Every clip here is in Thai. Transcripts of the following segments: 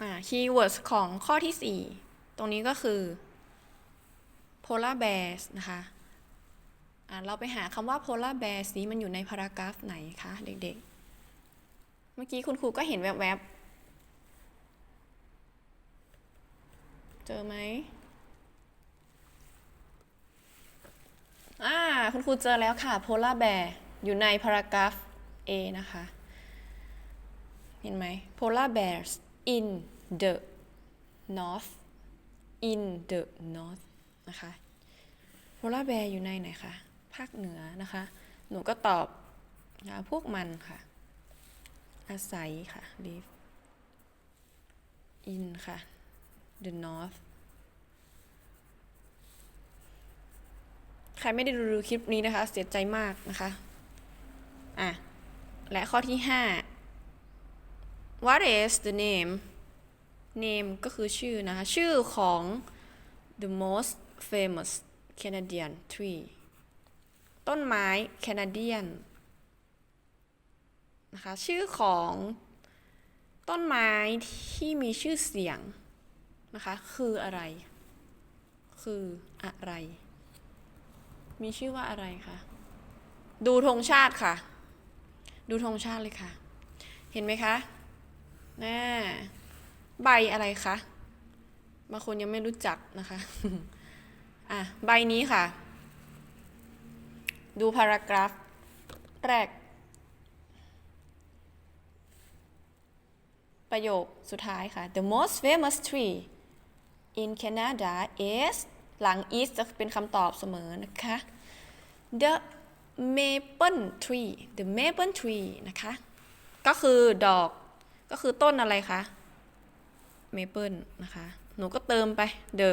อ่า keywords ของข้อที่ 4 ตรงนี้ก็คือ polar bears นะคะอ่าเราไปหาคำว่า polar bears นี้มันอยู่ในพารากราฟไหนคะเด็กๆ เมื่อกี้คุณครูก็เห็นแวบๆ เจอไหมอ่าคุณครูเจอแล้วค่ะ polar bear อยู่ในพารากราฟ A นะคะ เห็นไหม polar bears in the north in the north นะคะ polar bear อยู่ในไหนคะ ภาคเหนือนะคะ หนูก็ตอบนะพวกมันค่ะ อาศัยค่ะ live in ค่ะ the north ใครไม่ได้ดูคลิปนี้นะคะ เสียใจมากนะคะ อะ และข้อที่ 5 What is the name name ก็คือชื่อนะคะ ชื่อของ the most famous Canadian tree ต้นไม้แคนาเดียนนะคะ ชื่อของต้นไม้ที่มีชื่อเสียงนะคะ คืออะไร คืออะไร มีชื่อว่าอะไรคะดูธงชาติค่ะ ดูธงชาติเลยค่ะ เห็นไหมคะ น่าใบอะไรคะบางคนยังไม่รู้จักนะคะอะใบนี้ค่ะ ดูพารากราฟแรก ประโยคสุดท้ายค่ะ the most famous tree in Canada is หลัง is จะเป็นคำตอบเสมอนะคะ the maple tree the maple tree นะคะ ก็คือดอก ก็คือต้นอะไรคะ maple นะคะ หนูก็เติมไป the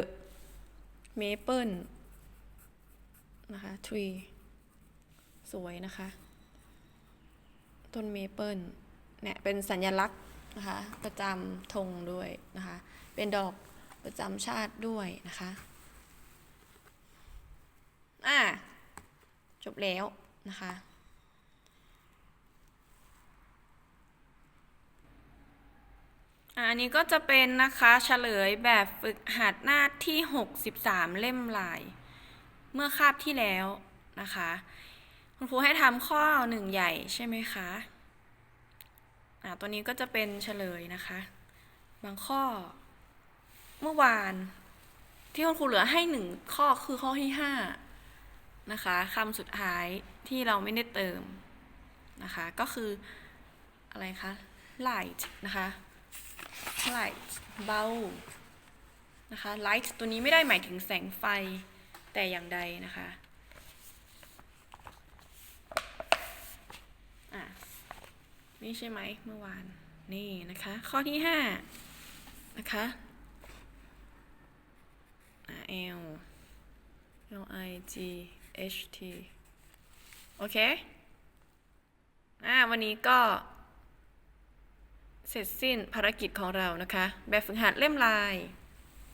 maple นะคะ tree สวยนะคะ ต้น maple เนี่ยเป็นสัญลักษณ์นะคะ ประจำธงด้วยนะคะ เป็นดอกประจำชาติด้วยนะคะ อ่า จบแล้วนะคะ อันนี้ก็จะเป็นนะคะเฉลยแบบฝึกหัดหน้าที่ 63 เล่มลาย เมื่อคาบที่แล้วนะคะ คุณครูให้ทำข้อหนึ่งใหญ่ใช่ไหมคะอ่าตัวนี้ก็จะเป็นเฉลยนะคะ บางข้อ เมื่อวาน ที่คุณครูเหลือให้หนึ่งข้อคือข้อที่ห้านะคะคำสุดท้ายที่เราไม่ได้เติมนะคะ ก็คืออะไรคะ light นะคะ light เบา นะคะ light ตัวนี้ไม่ได้หมายถึงแสงไฟแต่อย่างใดนะคะอะนี่ใช่ไหมเมื่อวาน นี่นะคะ ข้อที่ห้านะคะ L L I G H T โอเค อ่า วันนี้ก็ เสร็จสิ้นภารกิจของเรานะคะ แบบฝึกหัดเล่มลาย